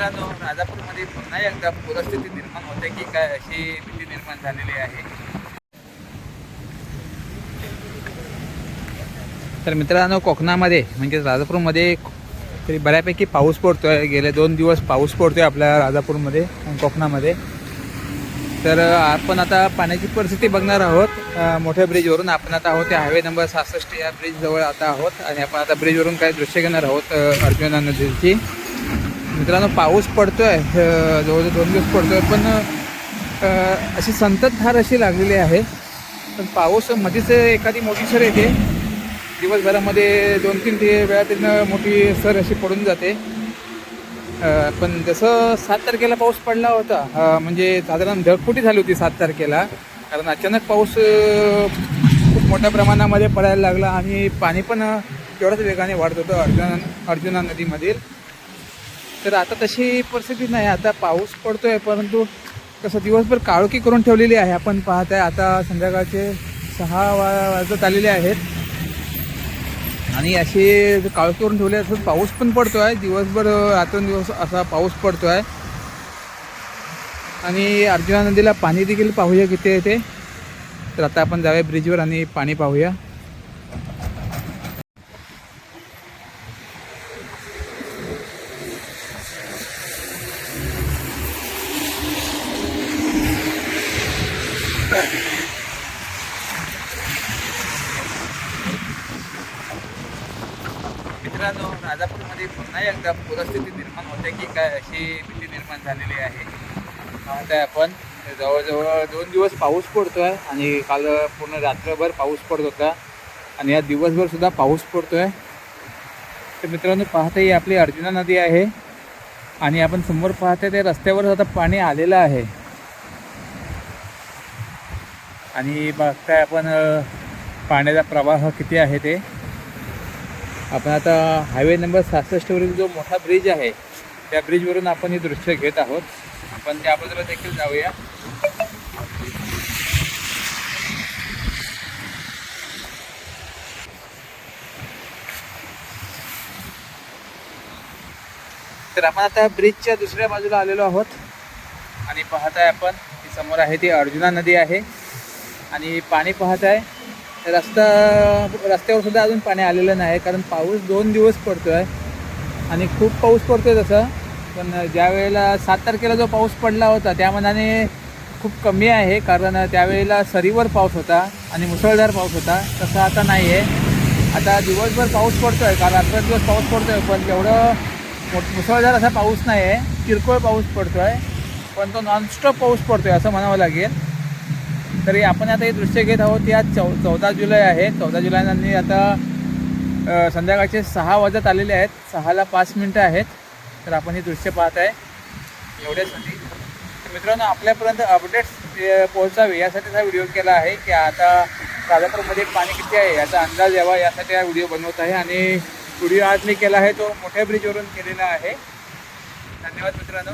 मित्रांनो राजापूरमध्ये पुन्हा एकदा पूरस्थिती निर्माण होते की काय अशी भीती निर्माण झालेली आहे? तर मित्रांनो कोकणामध्ये म्हणजे राजापूरमध्ये तरी बऱ्यापैकी पाऊस पडतोय. गेले दोन दिवस पाऊस पडतोय आपल्या राजापूरमध्ये कोकणामध्ये. तर आपण आता पाण्याची परिस्थिती बघणार आहोत. मोठ्या ब्रिजवरून आपण आता आहोत. त्या हायवे नंबर सहासष्ट या ब्रिजजवळ आता आहोत. आणि आपण आता ब्रिजवरून काही दृश्य घेणार आहोत अर्जुना नदीची. मित्रांनो पाऊस पडतो आहे जवळजवळ दोन दिवस पडतो आहे पण अशी संततधार अशी लागलेली आहे. पण पाऊस मध्येच एखादी मोठी सर येते. दिवसभरामध्ये दोन तीन ते वेळा तिथनं मोठी सर अशी पडून जाते. पण जसं सात तारखेला पाऊस पडला होता म्हणजे साधारण ढगफुटी झाली होती सात तारखेला. कारण अचानक पाऊस खूप मोठ्या प्रमाणामध्ये पडायला लागला आणि पाणी पण तेवढ्याच वेगाने वाढत होतं अर्जुना अर्जुना नदीमधील. तर आता तशी परिस्थिती नाही. आता पाऊस पडतोय परंतु कसं दिवसभर काळोखी करून ठेवलेली आहे. आपण पाहत आहे आता संध्याकाळचे सहा वा वाजत आलेले आहेत. आणि असे काळोखी करून ठेवले असं पाऊस पण पडतो आहे दिवसभर रात्रंदिवस असा पाऊस पडतो आहे आणि अर्जुना नदीला पाणी देखील पाहूया किती येते तर आता आपण जाऊया ब्रिजवर आणि पाणी पाहूया. मित्रांनो राजापूरमध्ये पुन्हा एकदा पूरस्थिती निर्माण होते की काय अशी भीती निर्माण झालेली आहे. पाहताय आपण जवळजवळ दोन दिवस पाऊस पडतो आहे आणि काल पूर्ण रात्रभर पाऊस पडत होता. आणि या दिवसभर सुद्धा पाऊस पडतो आहे तर मित्रांनो पाहता ही आपली अर्जुना नदी आहे. आणि आपण समोर पाहते ते रस्त्यावर आता पाणी आलेलं आहे. आणि बघताय आपण पाण्याचा प्रवाह किती आहे ते. आपण आता हायवे नंबर सहासष्टवरील जो मोठा ब्रिज आहे त्या ब्रिजवरून आपण हे दृश्य घेत आहोत. आपण त्या बाजूला देखील जाऊया. तर आपण आता ब्रिजच्या दुसऱ्या बाजूला आलेलो आहोत. आणि पाहताय आपण समोर आहे ती अर्जुना नदी आहे. आणि पाणी पाहताय रस्ता रस्त्यावर सुद्धा अजून पाणी आलेलं नाही कारण पाऊस दोन दिवस पडतो आहे आणि खूप पाऊस पडतो आहे तसं पण ज्या वेळेला सात तारखेला जो पाऊस पडला होता त्या मनाने खूप कमी आहे कारण त्यावेळेला सरीवर पाऊस होता आणि मुसळधार पाऊस होता. तसं आता नाही आहे आता दिवसभर पाऊस पडतो आहे काल रात्र दिवस पाऊस पडतो आहे पण तेवढं मोठ मुसळधार असा पाऊस नाही आहे किरकोळ पाऊस पडतो आहे पण तो नॉनस्टॉप पाऊस पडतो आहे असं म्हणावं लागेल. तरी आपण आता हे दृश्य घेत आहोत. या चौ चौदा जुलै आहे. चौदा जुलैनी आता संध्याकाळचे सहा वाजत आलेले आहेत. सहाला पाच मिनटं आहेत. तर आपण हे दृश्य पाहत आहे एवढ्यासाठी. तर मित्रांनो आपल्यापर्यंत अपडेट्स पोहोचावे यासाठी हा व्हिडिओ केला आहे की आता राजापूरमध्ये पाणी किती आहे याचा अंदाज यावा यासाठी हा व्हिडिओ बनवत आहे. आणि व्हिडिओ आज मी केला आहे तो मोठ्या ब्रिजवरून केलेला आहे. धन्यवाद मित्रांनो.